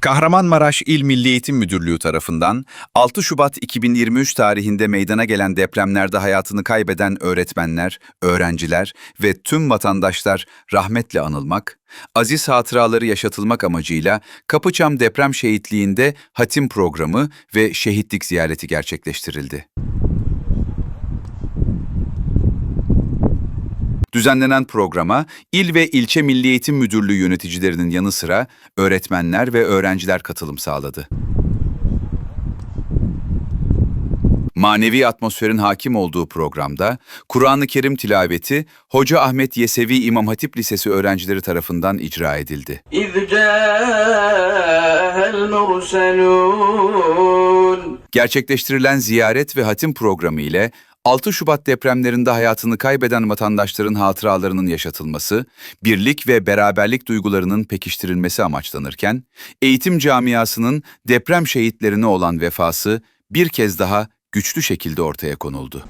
Kahramanmaraş İl Milli Eğitim Müdürlüğü tarafından 6 Şubat 2023 tarihinde meydana gelen depremlerde hayatını kaybeden öğretmenler, öğrenciler ve tüm vatandaşlar rahmetle anılmak, aziz hatıraları yaşatılmak amacıyla Kapıçam Deprem Şehitliği'nde hatim programı ve şehitlik ziyareti gerçekleştirildi. Düzenlenen programa il ve ilçe Milli Eğitim Müdürlüğü yöneticilerinin yanı sıra öğretmenler ve öğrenciler katılım sağladı. Manevi atmosferin hakim olduğu programda Kur'an-ı Kerim tilaveti Hoca Ahmet Yesevi İmam Hatip Lisesi öğrencileri tarafından icra edildi. Gerçekleştirilen ziyaret ve hatim programı ile 6 Şubat depremlerinde hayatını kaybeden vatandaşların hatıralarının yaşatılması, birlik ve beraberlik duygularının pekiştirilmesi amaçlanırken, eğitim camiasının deprem şehitlerine olan vefası bir kez daha güçlü şekilde ortaya konuldu.